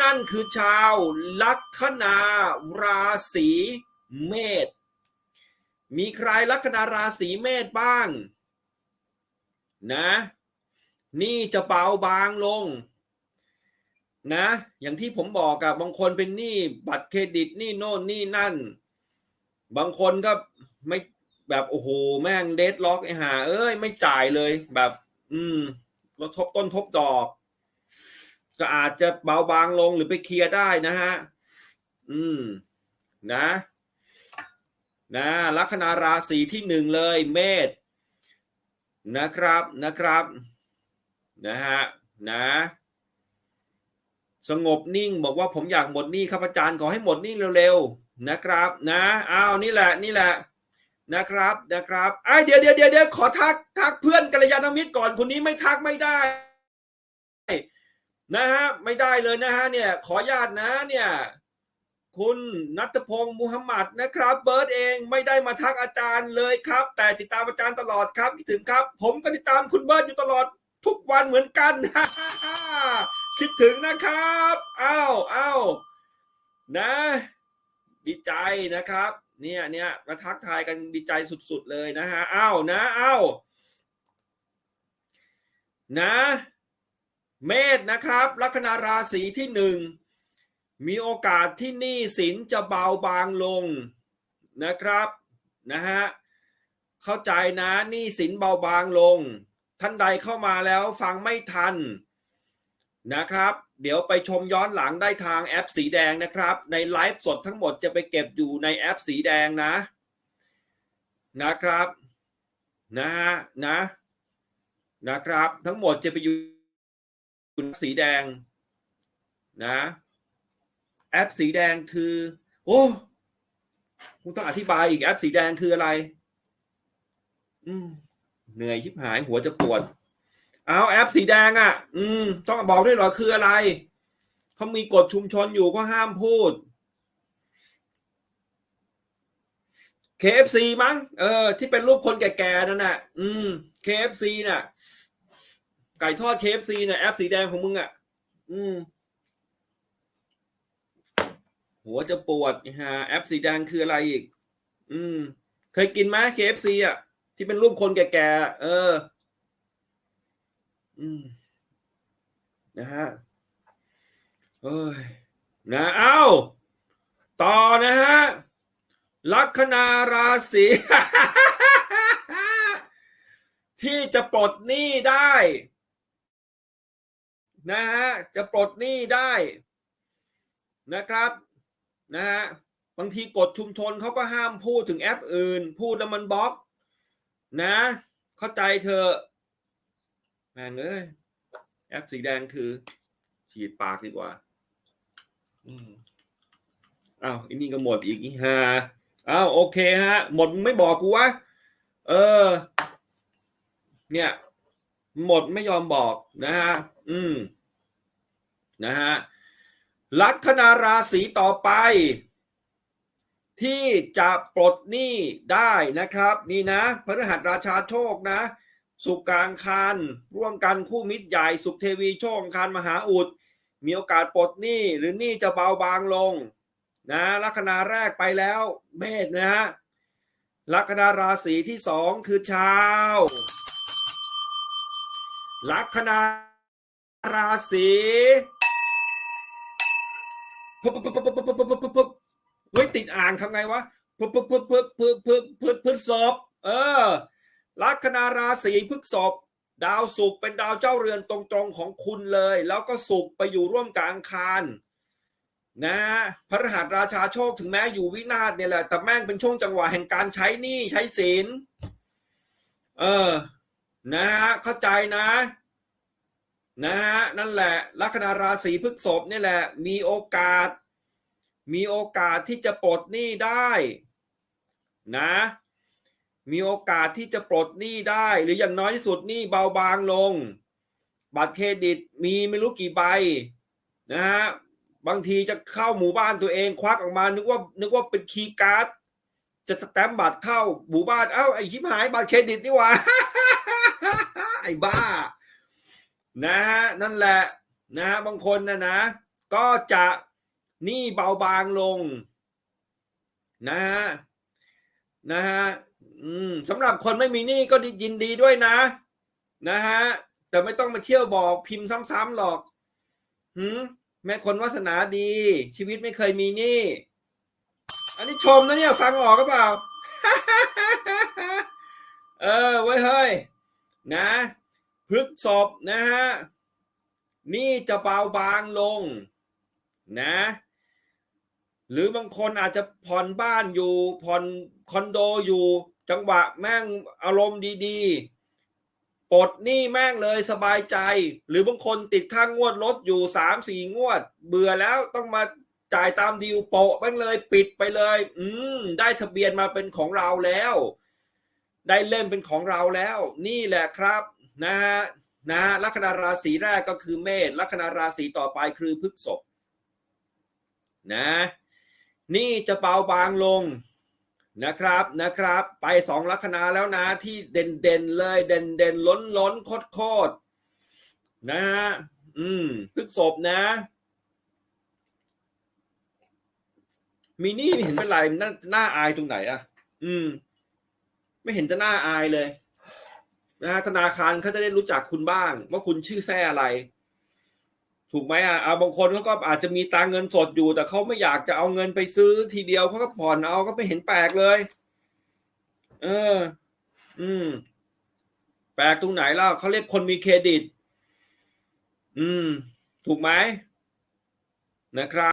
นั่นคือชาวลัคนาราศีเมษ มีใครลัคนาราศีเมษบ้าง นะ นี่จะเบาบางลง นะ อย่างที่ผมบอกอะบางคนเป็นหนี้บัตรเครดิตหนี้โน่นหนี้นั่น บางคนก็ไม่แบบโอ้โหแม่งเดดล็อกไอ้ห่าเอ้ยไม่จ่ายเลยแบบ อืมแล้วทบต้นทบดอก ก็อาจจะเบาบางลงหรือไปเคลียร์ได้นะฮะ อืม นะ นะลัคนาราศีที่หนึ่งเลยเมษนะครับนะครับ นะฮะ นะ สงบนิ่งบอกว่าผมอยากหมดหนี้ครับอาจารย์ขอให้หมดหนี้เร็วๆนะครับ นะอ้าวนี่แหละนี่แหละนะครับนะครับไอ้ยเดี๋ยวเดี๋ยวเดี๋ยวเดี๋ยวขอทักทักเพื่อนกัลยาณมิตรก่อนคนนี้ไม่ทักไม่ได้ นะฮะไม่ได้เลยนะฮะเนี่ยขออนุญาตนะเนี่ยคุณนัทพงศ์มุฮัมมัดนะครับเบิร์ดเองไม่ได้มาทักอาจารย์เลยครับ แต่ติดตามอาจารย์ตลอดครับคิดถึงครับ ผมก็ติดตามคุณเบิร์ดอยู่ตลอดทุกวันเหมือนกันคิดถึงนะครับอ้าวอ้าวนะ ดีใจนะครับ เนี่ยเนี่ยมาทักทายกันดีใจสุด ๆ เลยนะฮะอ้าวนะอ้าวนะ เมษนะครับ ลัคนาราศีที่หนึ่งมีโอกาสที่หนี้สินจะเบาบางลงนะครับนะฮะเข้าใจนะหนี้สินเบาบางลง ท่านใดเข้ามาแล้วฟังไม่ทันนะครับ เดี๋ยวไปชมย้อนหลังได้ทางแอปสีแดงนะครับ ในไลฟ์สดทั้งหมดจะไปเก็บอยู่ในแอปสีแดงนะนะครับนะฮะนะนะครับ ทั้งหมดจะไปอยู่ สีแดงนะ แอปสีแดงคือ โอ้กูต้องอธิบายอีกแอปสีแดงคืออะไร อืมเหนื่อยชิบหายหัวจะปวด เอาแอปสีแดงอะ อืม ต้องบอกด้วยเหรอคืออะไร เขามีกฎชุมชนอยู่ก็ห้ามพูด KFC มั้ง เออ ที่เป็นรูปคนแก่ๆนั่นน่ะ อืม KFC น่ะ ไก่ทอด KFC น่ะแอปสีแดงของมึงอะ อืม หัวจะปวดฮะแอปสีแดงคืออะไรอีก อืม เคยกินไหม KFC อะ ที่เป็นรูปคนแก่ๆเออ อืม นะฮะเอ้ยนะเอ้า ต่อนะฮะ ลัคนาราศีที่จะปลดหนี้ได้ นะฮะจะปลดหนี้ได้นะครับนะฮะบางทีกฎชุมชนเขาก็ห้ามพูดถึงแอปอื่น พูดแล้วมันบล็อก นะ เข้าใจเธอะแม่งเอ้ยแอปสีแดงคือ ฉีดปากดีกว่าอืมอ้าวอันนี้ก็หมดอีกอีฮาอ้าวโอเคฮะ หมดมึงไม่บอกกูวะเออ เนี่ย หมดไม่ยอมบอกนะฮะ อืม นะฮะ ลัคนาราศีต่อไป ที่จะปลดหนี้ได้นะครับ นี่นะพฤหัสราชาโชคนะ สุกลางคารร่วมกันคู่มิตรใหญ่สุขเทวีโชคอังคารมหาอุด มีโอกาสปลดหนี้หรือหนี้จะเบาบางลง นะลัคนาแรกไปแล้ว เมษนะฮะลัคนาราศีที่สองคือชาว ลัคนาราศีปึ๊บปึ๊บปึ๊บปึ๊บปึ๊บปึ๊บปึ๊บปึ๊บเฮ้ยติดอ่างทำไงวะปึ๊บปึ๊บปึ๊บปึ๊บปึ๊บปึ๊บปึ๊บปึ๊บศพเออ ลัคนาราศีพฤษภดาวศุกร์เป็นดาวเจ้าเรือนตรงๆของคุณเลย แล้วก็ศุกร์ไปอยู่ร่วมกับอังคารนะพระรหัสราชาโชคถึงแม้อยู่วินาศเนี่ยแหละแต่แม่งเป็นช่วงจังหวะแห่งการใช้หนี้ใช้สินเออ นะฮะเข้าใจนะ นะฮะนั่นแหละลัคนาราศีพฤษภนี่แหละ มีโอกาส มีโอกาสที่จะปลดหนี้ได้นะ มีโอกาสที่จะปลดหนี้ได้ หรืออย่างน้อยที่สุดหนี้เบาบางลง บัตรเครดิตมีไม่รู้กี่ใบนะฮะบางทีจะเข้าหมู่บ้านตัวเองควักออกมา นึกว่านึกว่าเป็นคีย์การ์ดจะสแตมป์บัตรเข้าหมู่บ้านเอ้าไอ้ชิบหายบัตรเครดิตนี่หว่า ไอ้บ้านะฮะนั่นแหละนะฮะบางคนนะนะ ก็จะหนี้เบาบางลง นะฮะนะฮะอืมสำหรับคนไม่มีหนี้ก็ยินดีด้วยนะ นะฮะแต่ไม่ต้องมาเที่ยวบอกพิมพ์ซ้ำๆหรอกหืมแม่คนวาสนาดี ชีวิตไม่เคยมีหนี้อันนี้ชมนะเนี่ยฟังออกก็เปล่า เออไว้ยเฮ้ย นะพฤกษบนะฮะนี่จะเบาบางลงนะหรือบางคนอาจจะผ่อนบ้านอยู่ผ่อนคอนโดอยู่จังหวะแม่งอารมณ์ดีๆปลดหนี้แม่งเลยสบายใจ หรือบางคนติดข้างงวดรถอยู่สามสี่งวด เบื่อแล้วต้องมาจ่ายตามดีลโปะแม่งเลยปิดไปเลย อืมได้ทะเบียนมาเป็นของเราแล้ว ได้เล่มเป็นของเราแล้ว นี่แหละครับนะฮะนะลัคนาราศีแรกก็คือเมษลัคนาราศีต่อไปคือพฤษภนะนี่จะเบาบางลงนะครับนะครับ ไปสองลัคนาแล้วนะที่เด่นเด่นเลย เด่นเด่นล้นล้นโคตรโคตรนะฮะอืมพฤษภนะ มีนี่เห็นเป็นไรหน้าน้าอายตรงไหนอะอืม ไม่เห็นจะน่าอายเลยนะธนาคารเขาจะได้รู้จักคุณบ้าง ว่าคุณชื่อแท้อะไร ถูกไหมอะเอาบางคนเขาก็อาจจะมีตังเงินสดอยู่ แต่เขาไม่อยากจะเอาเงินไปซื้อทีเดียวเขาก็ผ่อนเอาก็ไม่เห็นแปลกเลย เออ อืม แปลกตรงไหนล่ะเขาเรียกคนมีเครดิต อืม ถูกไหมนะครับ